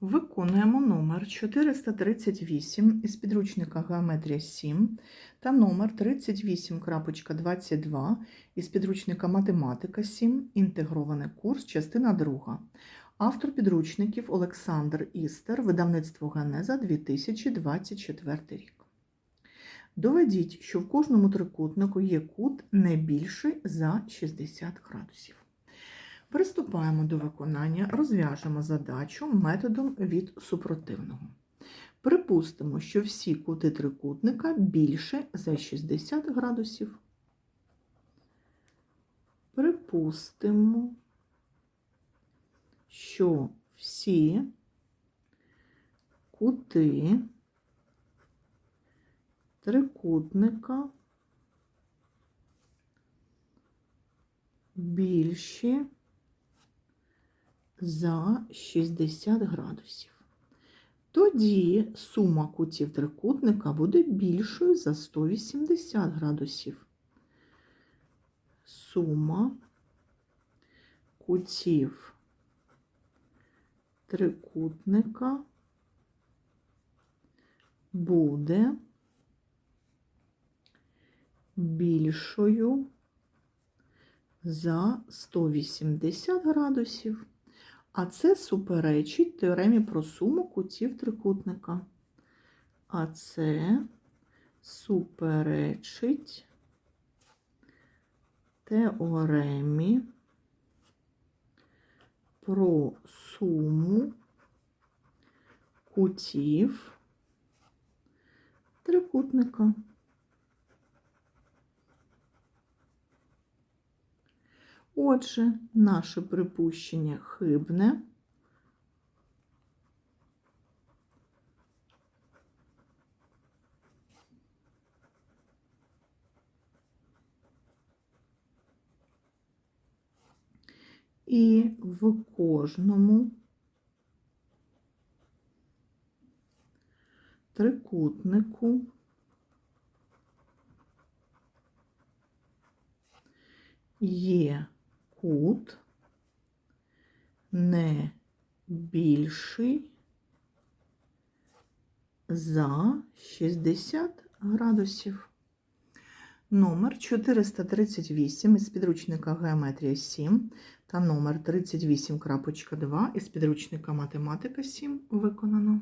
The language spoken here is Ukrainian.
Виконуємо номер 438 із підручника Геометрія 7 та номер 38.22 із підручника Математика 7, інтегрований курс, частина 2. Автор підручників Олександр Істер, видавництво Генеза 2024 рік. Доведіть, що в кожному трикутнику є кут не більший за 60 градусів. Приступаємо до виконання, розв'яжемо задачу методом від супротивного. Припустимо, що всі кути трикутника більше за 60 градусів. Припустимо, що всі кути трикутника більші за 60 градусів. Тоді сума кутів трикутника буде більшою за 180 градусів. Сума кутів трикутника буде більшою за 180 градусів. А це суперечить теоремі про суму кутів трикутника. А це суперечить теоремі про суму кутів трикутника. Отже, наше припущення хибне. І в кожному трикутнику є кут не більший за 60 градусів. Номер 438 із підручника Геометрія 7 та номер 38.2 із підручника Математика 7 виконано.